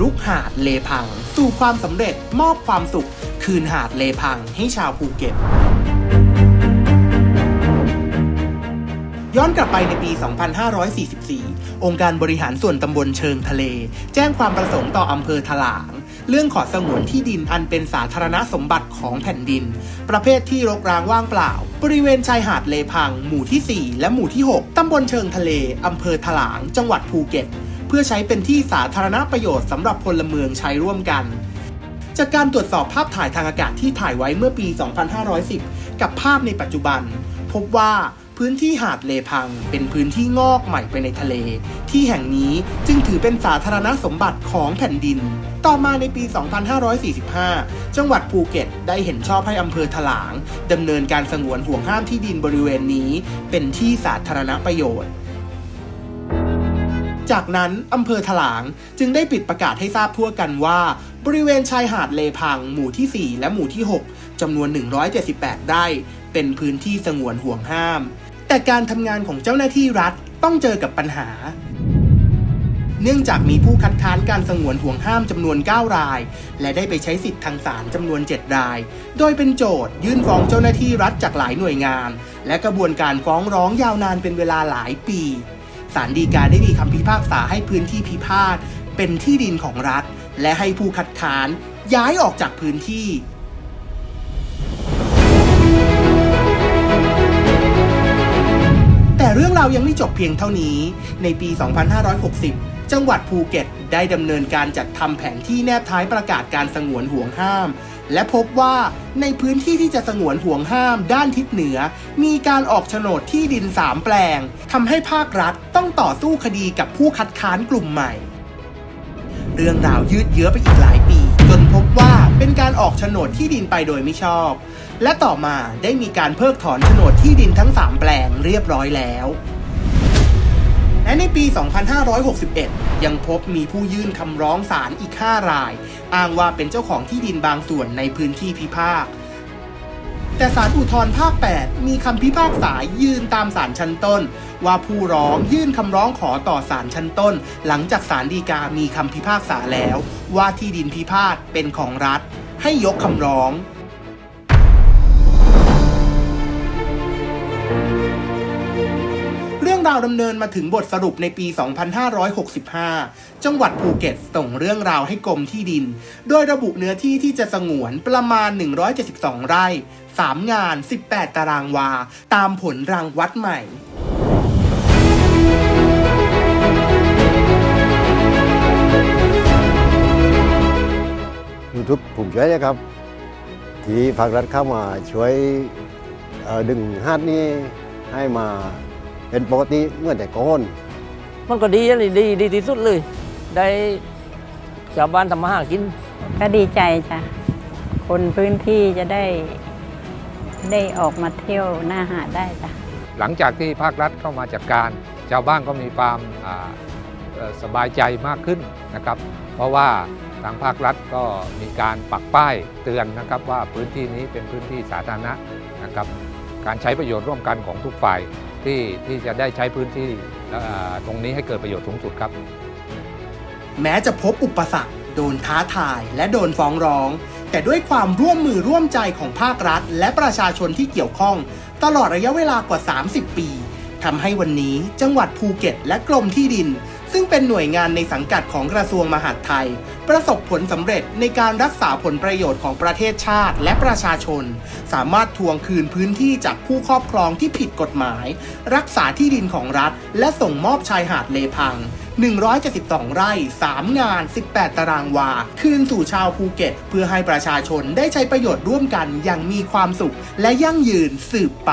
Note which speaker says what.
Speaker 1: รุกหาดเลพัง สู่ความสำเร็จมอบความสุข คืนหาดเลพังให้ชาวภูเก็ต ย้อนกลับไปในปี 2544 องค์การบริหารส่วนตำบลเชิงทะเล แจ้งความประสงค์ต่ออำเภอถลางเรื่องขอสงวนที่ดินอันเป็นสาธารณสมบัติของแผ่นดิน ประเภทที่รกร้างว่างเปล่า บริเวณชายหาดเลพัง หมู่ที่ 4 และหมู่ที่ 6 ตำบลเชิงทะเล อำเภอถลาง จังหวัดภูเก็ต เพื่อใช้เป็นที่สาธารณประโยชน์สำหรับพลเมืองใช้ร่วมกัน จากการตรวจสอบภาพถ่ายทางอากาศที่ถ่ายไว้เมื่อปี 2510 กับภาพในปัจจุบัน พบว่าพื้นที่หาดเลพังเป็นพื้นที่งอกใหม่ไปในทะเล ที่แห่งนี้จึงถือเป็นสาธารณสมบัติของแผ่นดิน ต่อมาในปี 2545 จังหวัดภูเก็ตได้เห็นชอบให้อำเภอถลางดำเนินการสงวนห่วงห้ามที่ดินบริเวณนี้ เป็นที่สาธารณประโยชน์ จากนั้นอำเภอถลางจึงได้ปิดประกาศให้ทราบทั่วกันว่า บริเวณชายหาดเลพัง หมู่ที่ 4 และหมู่ที่ 6จำนวน 178 ไร่ เป็นพื้นที่สงวนห่วงห้าม แต่การทำงานของเจ้าหน้าที่รัฐต้องเจอกับปัญหา เนื่องจากมีผู้คัดค้านการสงวนห่วงห้ามจำนวน 9 ราย และได้ไปใช้สิทธิ์ทางศาลจำนวน 7 ราย โดยเป็นโจทยื่นฟ้องเจ้าหน้าที่รัฐจากหลายหน่วยงาน และกระบวนการฟ้องร้องยาวนานเป็นเวลาหลายปี ศาลฎีกาได้มีคำพิพากษาให้พื้นที่พิพาทเป็นที่ดินของรัฐ และให้ผู้คัดค้านย้ายออกจากพื้นที่แต่เรื่องราวยังไม่จบเพียงเท่านี้ ในปี 2560 จังหวัดภูเก็ตได้ดำเนินการจัดทำแผนที่แนบท้ายประกาศการสงวนห่วงห้าม และพบว่าในพื้นที่ที่จะสงวนห่วงห้ามด้านทิศเหนือ มีการออกโฉนดที่ดิน3แปลงทำให้ภาครัฐต้องต่อสู้คดีกับผู้คัดค้านกลุ่มใหม่ เรื่องราวยืดเยื้อไปอีกหลายปี จนพบว่าเป็นการออกโฉนดที่ดินไปโดยไม่ชอบ และต่อมาได้มีการเพิกถอนโฉนดที่ดินทั้ง3แปลงเรียบร้อยแล้ว และในปี 2561 ยังพบมีผู้ยื่นคำร้องศาลอีก 5 ราย อ้างว่าเป็นเจ้าของที่ดินบางส่วนในพื้นที่พิพาทแต่ศาลอุทธรภาค 8 มีคำพิพากษายืนตามศาลชั้นต้น ว่าผู้ร้องยื่นคำร้องขอต่อศาลชั้นต้น หลังจากศาลฎีกามีคำพิพากษาแล้ว ว่าที่ดินพิพาทเป็นของรัฐ ให้ยกคำร้อง รื่องราวดำเนินมาถึงบทสรุปในปี 2565 จังหวัดภูเก็ตส่งเรื่องราวให้กรมที่ดิน โดยระบุเนื้อที่ที่จะสงวนประมาณ 172 ไร่ 3 งาน 18 ตารางวา ตามผลรางวัดใหม่
Speaker 2: ยูทูบภูมิใจนะครับ ที่ภาครัฐเข้ามาช่วยดึงฮาดนี้ให้มา เป็นปกติเมื่อแต่ก่อน
Speaker 3: มันก็ดีอะดีดีดีที่สุดเลย ได้ชาวบ้านทำมาหากิน
Speaker 4: ก็ดีใจจ้ะ คนพื้นที่จะได้ ได้ออกมาเที่ยวหน้าหาดได้จ้ะ
Speaker 5: หลังจากที่ภาครัฐเข้ามาจัดการ ชาวบ้านก็มีความอ่าเอ่อสบายใจมากขึ้นนะครับ เพราะว่าทางภาครัฐก็มีการปักป้ายเตือนนะครับว่าพื้นที่นี้เป็นพื้นที่สาธารณะนะครับ การใช้ประโยชน์ร่วมกันของทุกฝ่าย ที่ที่จะได้ใช้พื้นที่ตรงนี้ให้เกิดประโยชน์สูงสุดครับ
Speaker 1: แม้จะพบอุปสรรค โดนท้าทาย และโดนฟ้องร้อง แต่ด้วยความร่วมมือร่วมใจของภาครัฐ และประชาชนที่เกี่ยวข้อง ตลอดระยะเวลากว่า 30 ปีทำให้วันนี้จังหวัดภูเก็ต และกรมที่ดิน ซึ่งเป็นหน่วยงานในสังกัดของกระทรวงมหาดไทย ประสบผลสำเร็จในการรักษาผลประโยชน์ของประเทศชาติและประชาชน สามารถทวงคืนพื้นที่จากผู้ครอบครองที่ผิดกฎหมาย รักษาที่ดินของรัฐ และส่งมอบชายหาดเลพัง 172 ไร่ 3 งาน 18 ตารางวา คืนสู่ชาวภูเก็ต เพื่อให้ประชาชนได้ใช้ประโยชน์ร่วมกันอย่างมีความสุข และยั่งยืนสืบไป